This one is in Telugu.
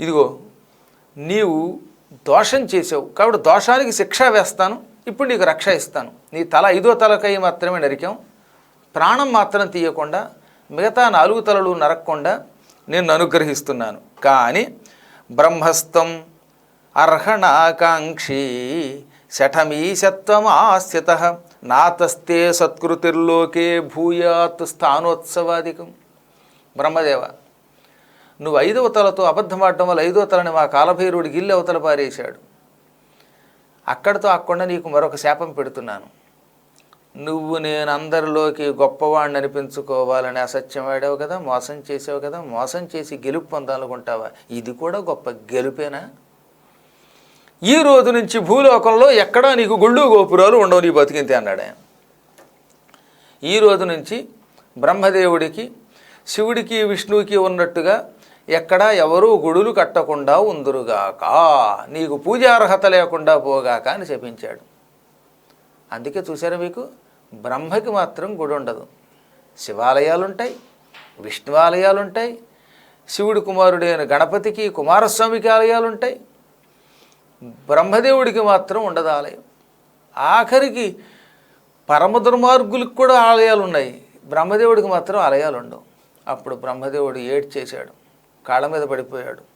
ఇదిగో నీవు దోషం చేసావు. కాబట్టి దోషానికి శిక్ష వేస్తాను. ఇప్పుడు నీకు రక్ష ఇస్తాను. నీ తల ఐదో తలకై మాత్రమే నరికాం. ప్రాణం మాత్రం తీయకుండా మిగతా నాలుగు తలలు నరక్కుండా నేను అనుగ్రహిస్తున్నాను. కానీ బ్రహ్మస్థం అర్హణాకాంక్షి శఠమీశత్వమాస్థిత నాతస్తే సత్కృతిర్లోకే భూయాత్ స్థానోత్సవాదికం బ్రహ్మదేవ నువ్వు ఐదవ తలతో అబద్ధమాడటం వల్ల ఐదవ తలని మా కాలభైరుడు గిల్లి అవతల పారేశాడు. అక్కడితో అక్కడ నీకు మరొక శాపం పెడుతున్నాను. నువ్వు నేను అందరిలోకి గొప్పవాడిని అనిపించుకోవాలని అసత్యం ఆడావు కదా మోసం చేసావు కదా మోసం చేసి గెలుపు పొందాలనుకుంటావా? ఇది కూడా గొప్ప గెలుపేనా? ఈ రోజు నుంచి భూలోకంలో ఎక్కడా నీకు గుళ్ళు గోపురాలు ఉండవు నీ బతికింతే అన్నాడు ఆయన. ఈ రోజు నుంచి బ్రహ్మదేవుడికి శివుడికి విష్ణువుకి ఉన్నట్టుగా ఎక్కడ ఎవరూ గుడులు కట్టకుండా ఉందురుగాక. నీకు పూజార్హత లేకుండా పోగాక అని చెప్పించాడు అందుకే చూసారా మీకు? బ్రహ్మకి మాత్రం గుడి ఉండదు శివాలయాలుంటాయి విష్ణువాలయాలుంటాయి విష్ణు శివుడి కుమారుడైన గణపతికి కుమారస్వామికి ఆలయాలు ఉంటాయి బ్రహ్మదేవుడికి మాత్రం ఉండదు ఆలయం. ఆఖరికి పరమ దుర్మార్గులకు కూడా ఆలయాలు ఉన్నాయి బ్రహ్మదేవుడికి మాత్రం ఆలయాలు ఉండవు అప్పుడు బ్రహ్మదేవుడు ఏడ్చేశాడు. కాళ్ళ మీద పడిపోయాడు.